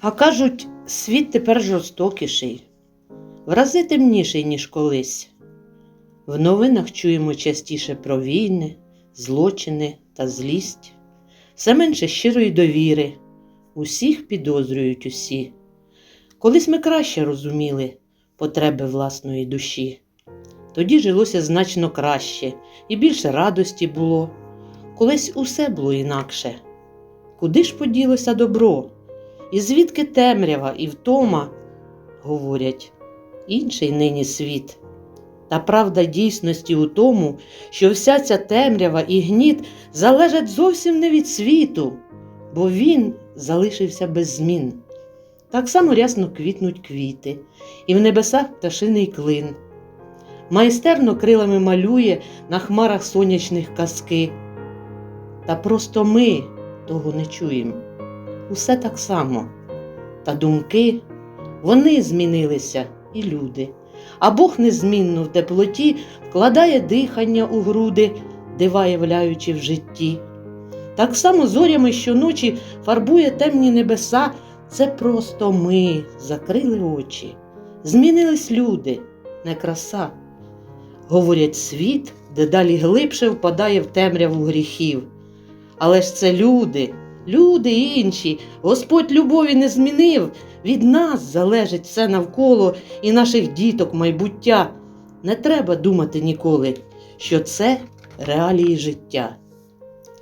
А кажуть, світ тепер жорстокіший, в рази темніший, ніж колись. В новинах чуємо частіше про війни, злочини та злість, все менше щирої довіри, усіх підозрюють усі. Колись ми краще розуміли потреби власної душі. Тоді жилося значно краще і більше радості було. Колись усе було інакше. Куди ж поділося добро? І звідки темрява і втома, говорять, інший нині світ. Та правда дійсності у тому, що вся ця темрява і гніт залежать зовсім не від світу, бо він залишився без змін. Так само рясно квітнуть квіти, і в небесах пташиний клин. Майстерно крилами малює на хмарах сонячних казки. Та просто ми того не чуємо. Усе так само. Та думки, вони змінилися і люди. А Бог незмінно в теплоті вкладає дихання у груди, дива являючи в житті. Так само зорями щоночі фарбує темні небеса. Це просто ми закрили очі. Змінились люди, не краса. Говорять, світ дедалі глибше впадає в темряву гріхів. Але ж це люди, люди інші. Господь любові не змінив. Від нас залежить все навколо і наших діток майбуття. Не треба думати ніколи, що це реалії життя.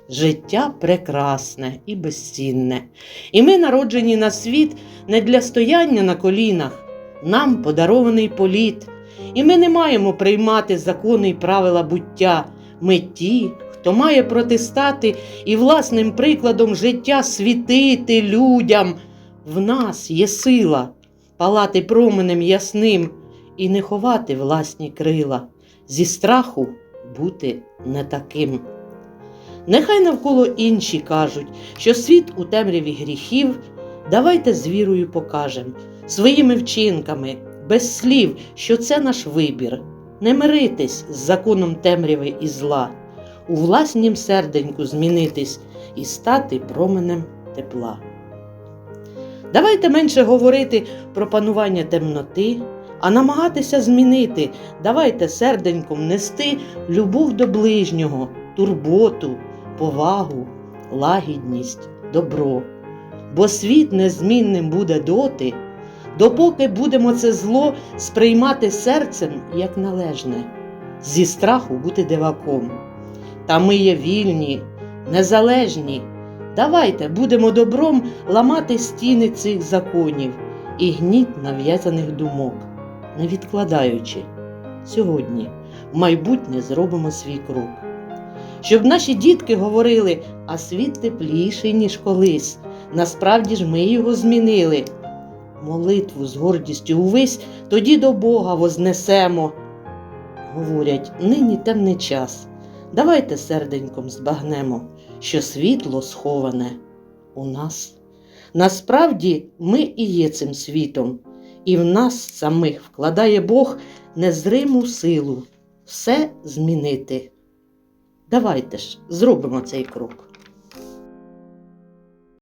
Життя прекрасне і безцінне, і ми народжені на світ не для стояння на колінах, нам подарований політ, і ми не маємо приймати закони й правила буття. Ми ті, хто має протистати і власним прикладом життя світити людям. В нас є сила палати променем ясним і не ховати власні крила, зі страху бути не таким. Нехай навколо інші кажуть, що світ у темряві гріхів, давайте з вірою покажем своїми вчинками, без слів, що це наш вибір, не миритись з законом темряви і зла, у власнім серденьку змінитись і стати променем тепла. Давайте менше говорити про панування темноти, а намагатися змінити, давайте серденьком нести любов до ближнього, турботу, повагу, лагідність, добро. Бо світ незмінним буде доти, допоки будемо це зло сприймати серцем як належне, зі страху бути диваком. Та ми є вільні, незалежні. Давайте будемо добром ламати стіни цих законів і гніт нав'язаних думок, не відкладаючи. Сьогодні в майбутнє зробимо свій крок. Щоб наші дітки говорили, а світ тепліший, ніж колись. Насправді ж ми його змінили. Молитву з гордістю увесь тоді до Бога вознесемо. Говорять, нині темний час. Давайте серденьком збагнемо, що світло сховане у нас. Насправді ми і є цим світом, і в нас самих вкладає Бог незриму силу все змінити. Давайте ж зробимо цей крок.